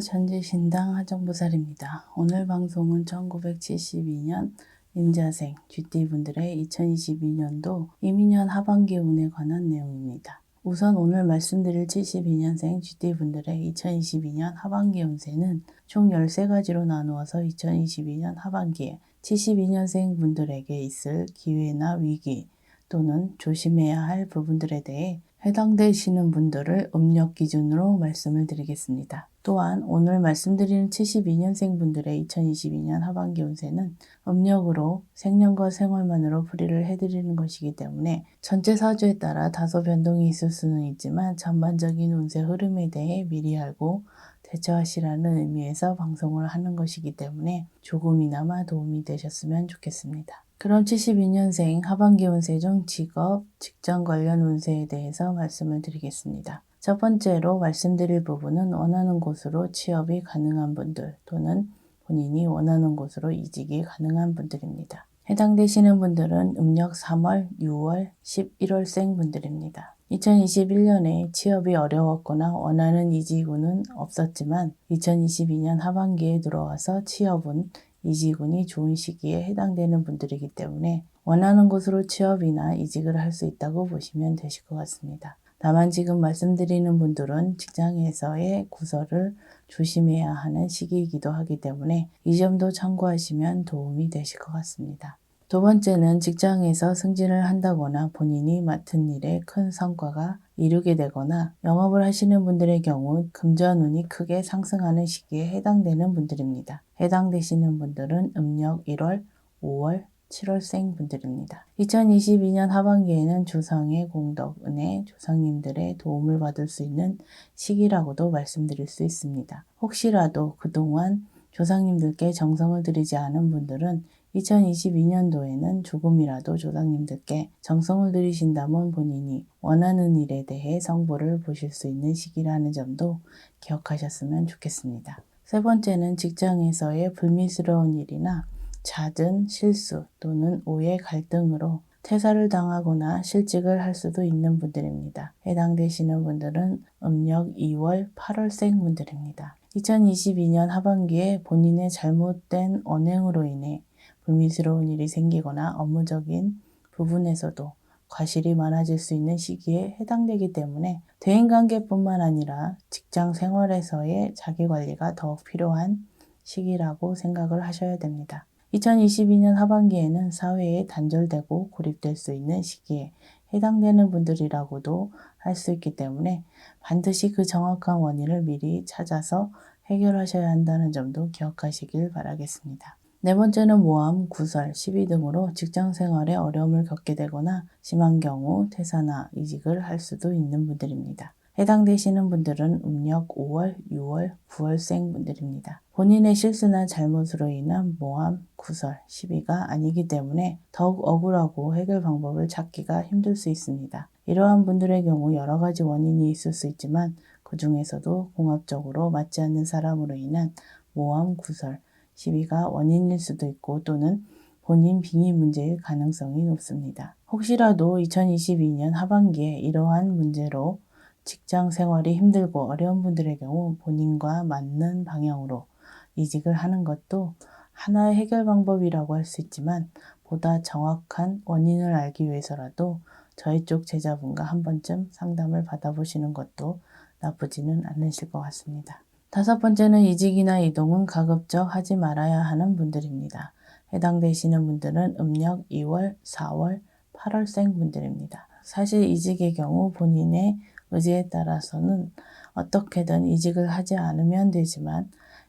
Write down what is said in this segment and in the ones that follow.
안녕하세요. 전지신당 하정보살입니다. 오늘 방송은 1972년 임자생 쥐띠분들의 2022년도 이민년 하반기 운에 관한 내용입니다. 우선 오늘 말씀드릴 72년생 쥐띠분들의 2022년 하반기 운세는 총 13가지로 나누어서 2022년 하반기에 72년생 분들에게 있을 기회나 위기 또는 조심해야 할 부분들에 대해 해당되시는 분들을 음력 기준으로 말씀을 드리겠습니다. 또한 오늘 말씀드리는 72년생 분들의 2022년 하반기 운세는 음력으로 생년과 생활만으로 풀이를 해드리는 것이기 때문에 전체 사주에 따라 다소 변동이 있을 수는 있지만 전반적인 운세 흐름에 대해 미리 알고 대처하시라는 의미에서 방송을 하는 것이기 때문에 조금이나마 도움이 되셨으면 좋겠습니다. 그럼 72년생 하반기 운세 중 직업, 직장 관련 운세에 대해서 말씀을 드리겠습니다. 첫 번째로 말씀드릴 부분은 원하는 곳으로 취업이 가능한 분들 또는 본인이 원하는 곳으로 이직이 가능한 분들입니다. 해당되시는 분들은 음력 3월, 6월, 11월생 분들입니다. 2021년에 취업이 어려웠거나 원하는 이직운은 없었지만 2022년 하반기에 들어와서 취업은 이직운이 좋은 시기에 해당되는 분들이기 때문에 원하는 곳으로 취업이나 이직을 할 수 있다고 보시면 되실 것 같습니다. 다만 지금 말씀드리는 분들은 직장에서의 구설을 조심해야 하는 시기이기도 하기 때문에 이 점도 참고하시면 도움이 되실 것 같습니다. 두 번째는 직장에서 승진을 한다거나 본인이 맡은 일에 큰 성과가 이루게 되거나 영업을 하시는 분들의 경우 금전운이 크게 상승하는 시기에 해당되는 분들입니다. 해당되시는 분들은 음력 1월, 5월, 7월생 분들입니다. 2022년 하반기에는 조상의 공덕, 은혜, 조상님들의 도움을 받을 수 있는 시기라고도 말씀드릴 수 있습니다. 혹시라도 그동안 조상님들께 정성을 들이지 않은 분들은 2022년도에는 조금이라도 조상님들께 정성을 들이신다면 본인이 원하는 일에 대해 성보를 보실 수 있는 시기라는 점도 기억하셨으면 좋겠습니다. 세 번째는 직장에서의 불미스러운 일이나 잦은 실수 또는 오해 갈등으로 퇴사를 당하거나 실직을 할 수도 있는 분들입니다. 해당되시는 분들은 음력 2월, 8월생 분들입니다. 2022년 하반기에 본인의 잘못된 언행으로 인해 불미스러운 일이 생기거나 업무적인 부분에서도 과실이 많아질 수 있는 시기에 해당되기 때문에 대인관계뿐만 아니라 직장 생활에서의 자기관리가 더욱 필요한 시기라고 생각을 하셔야 됩니다. 2022년 하반기에는 사회에 단절되고 고립될 수 있는 시기에 해당되는 분들이라고도 할 수 있기 때문에 반드시 그 정확한 원인을 미리 찾아서 해결하셔야 한다는 점도 기억하시길 바라겠습니다. 네 번째는 모함, 구설, 시비 등으로 직장 생활에 어려움을 겪게 되거나 심한 경우 퇴사나 이직을 할 수도 있는 분들입니다. 해당되시는 분들은 음력 5월, 6월, 9월생 분들입니다. 본인의 실수나 잘못으로 인한 모함, 구설, 시비가 아니기 때문에 더욱 억울하고 해결 방법을 찾기가 힘들 수 있습니다. 이러한 분들의 경우 여러 가지 원인이 있을 수 있지만 그 중에서도 공합적으로 맞지 않는 사람으로 인한 모함, 구설, 시비가 원인일 수도 있고 또는 본인 빙의 문제일 가능성이 높습니다. 혹시라도 2022년 하반기에 이러한 문제로 직장 생활이 힘들고 어려운 분들의 경우 본인과 맞는 방향으로 이직을 하는 것도 하나의 해결 방법이라고 할 수 있지만 보다 정확한 원인을 알기 위해서라도 저희 쪽 제자분과 한 번쯤 상담을 받아보시는 것도 나쁘지는 않으실 것 같습니다. 다섯 번째는 이직이나 이동은 가급적 하지 말아야 하는 분들입니다. 해당되시는 분들은 음력 2월, 4월, 8월생 분들입니다. 사실 이직의 경우 본인의 의지에 따라서는 어떻게든 이직을 하지 않으면 되지만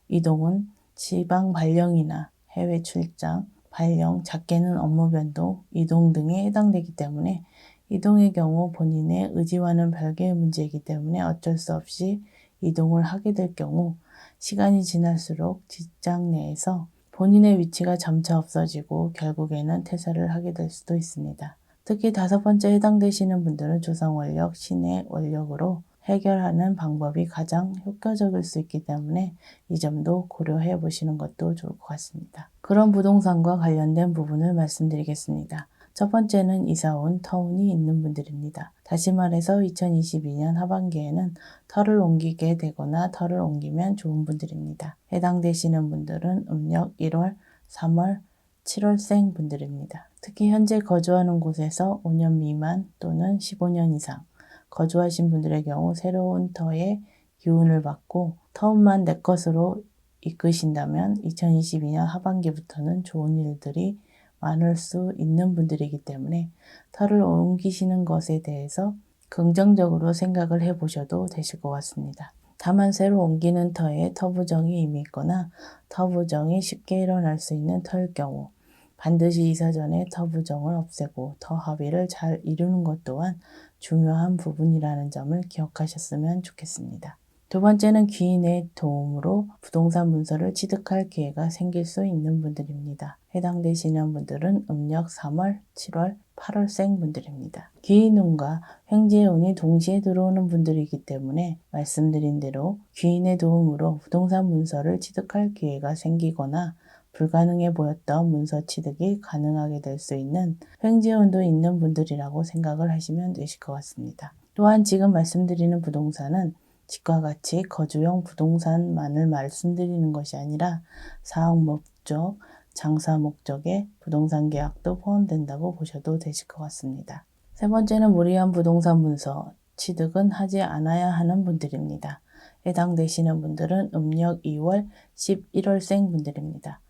이동은 지방 발령이나 해외 출장, 발령, 작게는 업무 변동, 이동 등에 해당되기 때문에 이동의 경우 본인의 의지와는 별개의 문제이기 때문에 어쩔 수 없이 이동을 하게 될 경우 시간이 지날수록 직장 내에서 본인의 위치가 점차 없어지고 결국에는 퇴사를 하게 될 수도 있습니다. 특히 다섯 번째 해당되시는 분들은 조상 원력, 신의 원력으로 해결하는 방법이 가장 효과적일 수 있기 때문에 이 점도 고려해 보시는 것도 좋을 것 같습니다. 그런 부동산과 관련된 부분을 말씀드리겠습니다. 첫 번째는 이사 온 터운이 있는 분들입니다. 다시 말해서 2022년 하반기에는 터를 옮기게 되거나 터를 옮기면 좋은 분들입니다. 해당되시는 분들은 음력 1월, 3월, 7월생 분들입니다. 특히 현재 거주하는 곳에서 5년 미만 또는 15년 이상 거주하신 분들의 경우 새로운 터의 기운을 받고 터운만 내 것으로 이끄신다면 2022년 하반기부터는 좋은 일들이 많을 수 있는 분들이기 때문에 터를 옮기시는 것에 대해서 긍정적으로 생각을 해 보셔도 되실 것 같습니다. 다만 새로 옮기는 터에 터부정이 이미 있거나 터부정이 쉽게 일어날 수 있는 터일 경우 반드시 이사 전에 터부정을 없애고 터 합의를 잘 이루는 것 또한 중요한 부분이라는 점을 기억하셨으면 좋겠습니다. 두 번째는 귀인의 도움으로 부동산 문서를 취득할 기회가 생길 수 있는 분들입니다. 해당되시는 분들은 음력 3월, 7월, 8월생 분들입니다. 귀인운과 횡재운이 동시에 들어오는 분들이기 때문에 말씀드린 대로 귀인의 도움으로 부동산 문서를 취득할 기회가 생기거나 불가능해 보였던 문서 취득이 가능하게 될 수 있는 횡재운도 있는 분들이라고 생각을 하시면 되실 것 같습니다. 또한 지금 말씀드리는 부동산은 집과 같이 거주용 부동산만을 말씀드리는 것이 아니라 사업 목적, 장사 목적의 부동산 계약도 포함된다고 보셔도 되실 것 같습니다. 세 번째는 무리한 부동산 문서 취득은 하지 않아야 하는 분들입니다. 해당되시는 분들은 음력 2월, 11월생 분들입니다.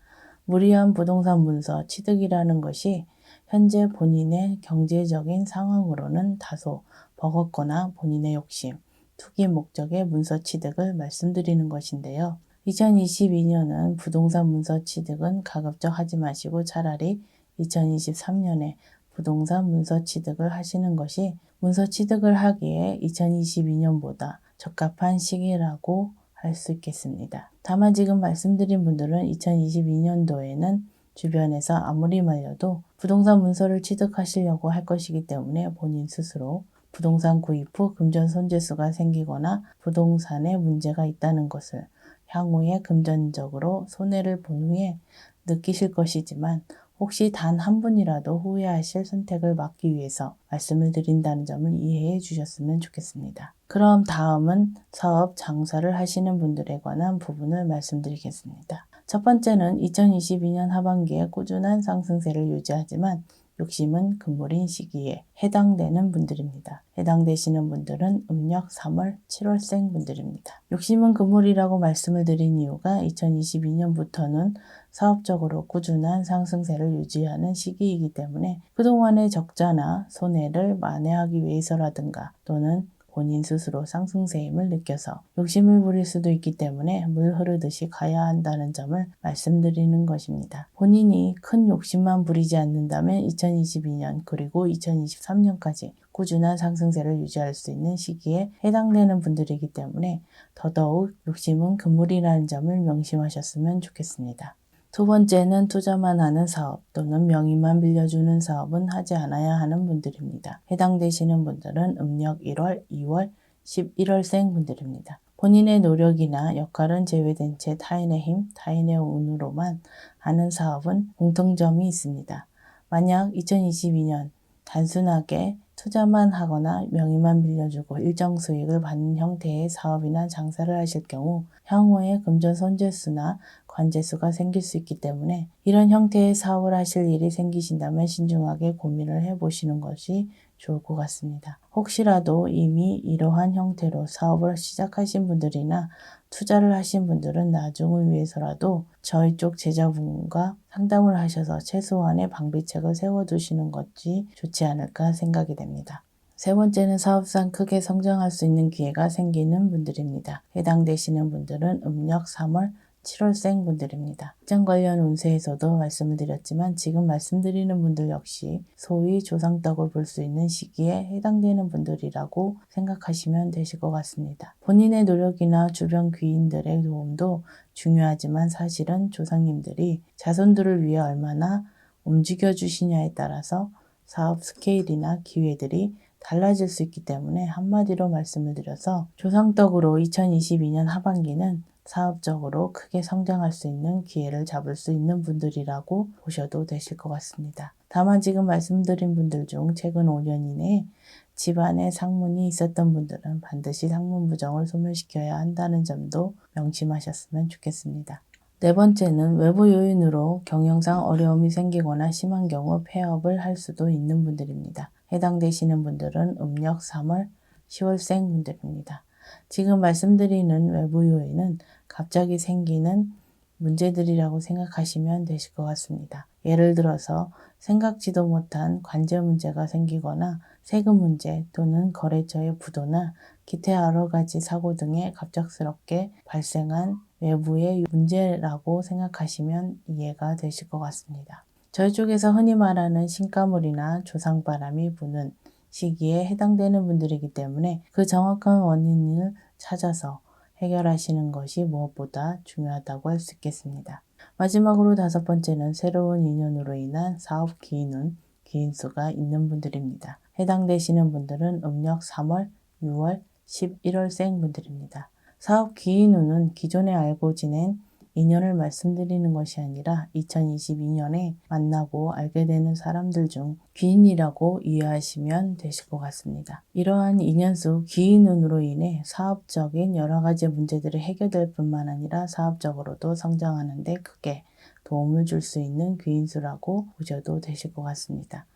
무리한 부동산 문서 취득이라는 것이 현재 본인의 경제적인 상황으로는 다소 버겁거나 본인의 욕심, 투기 목적의 문서 취득을 말씀드리는 것인데요. 2022년은 부동산 문서 취득은 가급적 하지 마시고 차라리 2023년에 부동산 문서 취득을 하시는 것이 문서 취득을 하기에 2022년보다 적합한 시기라고 할 수 있겠습니다. 다만 지금 말씀드린 분들은 2022년도에는 주변에서 아무리 말려도 부동산 문서를 취득하시려고 할 것이기 때문에 본인 스스로 부동산 구입 후 금전 손재수가 생기거나 부동산에 문제가 있다는 것을 향후에 금전적으로 손해를 본 후에 느끼실 것이지만 혹시 단 한 분이라도 후회하실 선택을 막기 위해서 말씀을 드린다는 점을 이해해 주셨으면 좋겠습니다. 그럼 다음은 사업 장사를 하시는 분들에 관한 부분을 말씀드리겠습니다. 첫 번째는 2022년 하반기에 꾸준한 상승세를 유지하지만 욕심은 금물인 시기에 해당되는 분들입니다. 해당되시는 분들은 음력 3월, 7월생 분들입니다. 욕심은 금물이라고 말씀을 드린 이유가 2022년부터는 사업적으로 꾸준한 상승세를 유지하는 시기이기 때문에 그동안의 적자나 손해를 만회하기 위해서라든가 또는 본인 스스로 상승세임을 느껴서 욕심을 부릴 수도 있기 때문에 물 흐르듯이 가야 한다는 점을 말씀드리는 것입니다. 본인이 큰 욕심만 부리지 않는다면 2022년 그리고 2023년까지 꾸준한 상승세를 유지할 수 있는 시기에 해당되는 분들이기 때문에 더더욱 욕심은 금물이라는 점을 명심하셨으면 좋겠습니다. 두 번째는 투자만 하는 사업 또는 명의만 빌려주는 사업은 하지 않아야 하는 분들입니다. 해당되시는 분들은 음력 1월, 2월, 11월생 분들입니다. 본인의 노력이나 역할은 제외된 채 타인의 힘, 타인의 운으로만 하는 사업은 공통점이 있습니다. 만약 2022년 단순하게 투자만 하거나 명의만 빌려주고 일정 수익을 받는 형태의 사업이나 장사를 하실 경우 향후에 금전 손재수나 관제수가 생길 수 있기 때문에 이런 형태의 사업을 하실 일이 생기신다면 신중하게 고민을 해보시는 것이 좋을 것 같습니다. 혹시라도 이미 이러한 형태로 사업을 시작하신 분들이나 투자를 하신 분들은 나중을 위해서라도 저희 쪽 제자분과 상담을 하셔서 최소한의 방비책을 세워두시는 것이 좋지 않을까 생각이 됩니다. 세 번째는 사업상 크게 성장할 수 있는 기회가 생기는 분들입니다. 해당되시는 분들은 음력 3월, 7월생 분들입니다. 직장 관련 운세에서도 말씀을 드렸지만 지금 말씀드리는 분들 역시 소위 조상덕을 볼 수 있는 시기에 해당되는 분들이라고 생각하시면 되실 것 같습니다. 본인의 노력이나 주변 귀인들의 도움도 중요하지만 사실은 조상님들이 자손들을 위해 얼마나 움직여 주시냐에 따라서 사업 스케일이나 기회들이 달라질 수 있기 때문에 한마디로 말씀을 드려서 조상덕으로 2022년 하반기는 사업적으로 크게 성장할 수 있는 기회를 잡을 수 있는 분들이라고 보셔도 되실 것 같습니다. 다만 지금 말씀드린 분들 중 최근 5년 이내에 집안에 상문이 있었던 분들은 반드시 상문 부정을 소멸시켜야 한다는 점도 명심하셨으면 좋겠습니다. 네 번째는 외부 요인으로 경영상 어려움이 생기거나 심한 경우 폐업을 할 수도 있는 분들입니다. 해당되시는 분들은 음력 3월, 10월생 분들입니다. 지금 말씀드리는 외부 요인은 갑자기 생기는 문제들이라고 생각하시면 되실 것 같습니다. 예를 들어서 생각지도 못한 관제 문제가 생기거나 세금 문제 또는 거래처의 부도나 기타 여러 가지 사고 등에 갑작스럽게 발생한 외부의 문제라고 생각하시면 이해가 되실 것 같습니다. 저희 쪽에서 흔히 말하는 신가물이나 조상바람이 부는 시기에 해당되는 분들이기 때문에 그 정확한 원인을 찾아서 해결하시는 것이 무엇보다 중요하다고 할 수 있겠습니다. 마지막으로 다섯 번째는 새로운 인연으로 인한 사업 기인운, 기인수가 있는 분들입니다. 해당되시는 분들은 음력 3월, 6월, 11월생 분들입니다. 사업 기인운은 기존에 알고 지낸 인연을 말씀드리는 것이 아니라 2022년에 만나고 알게 되는 사람들 중 귀인이라고 이해하시면 되실 것 같습니다. 이러한 인연수 귀인운으로 인해 사업적인 여러 가지 문제들이 해결될 뿐만 아니라 사업적으로도 성장하는데 크게 도움을 줄 수 있는 귀인수라고 보셔도 되실 것 같습니다.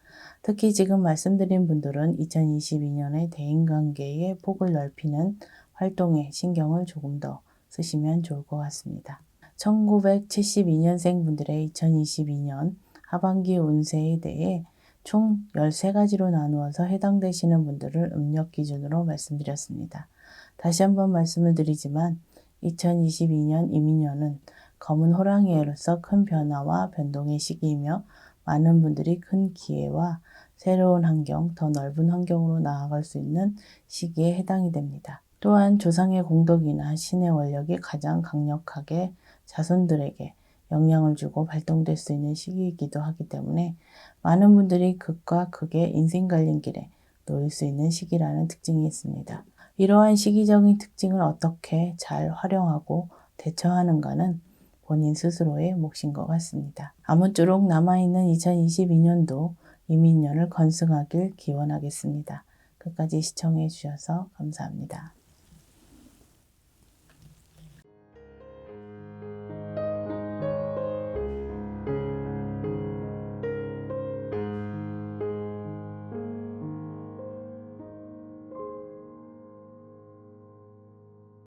특히 지금 말씀드린 분들은 2022년에 대인관계의 폭을 넓히는 활동에 신경을 조금 더 쓰시면 좋을 것 같습니다. 1972년생 분들의 2022년 하반기 운세에 대해 총 13가지로 나누어서 해당되시는 분들을 음력 기준으로 말씀드렸습니다. 다시 한번 말씀을 드리지만 2022년 이민년은 검은 호랑이로서 큰 변화와 변동의 시기이며 많은 분들이 큰 기회와 새로운 환경, 더 넓은 환경으로 나아갈 수 있는 시기에 해당이 됩니다. 또한 조상의 공덕이나 신의 원력이 가장 강력하게 자손들에게 영향을 주고 발동될 수 있는 시기이기도 하기 때문에 많은 분들이 극과 극의 인생 갈림길에 놓일 수 있는 시기라는 특징이 있습니다. 이러한 시기적인 특징을 어떻게 잘 활용하고 대처하는가는 본인 스스로의 몫인 것 같습니다. 아무쪼록 남아있는 2022년도 이민년을 건승하길 기원하겠습니다. 끝까지 시청해 주셔서 감사합니다.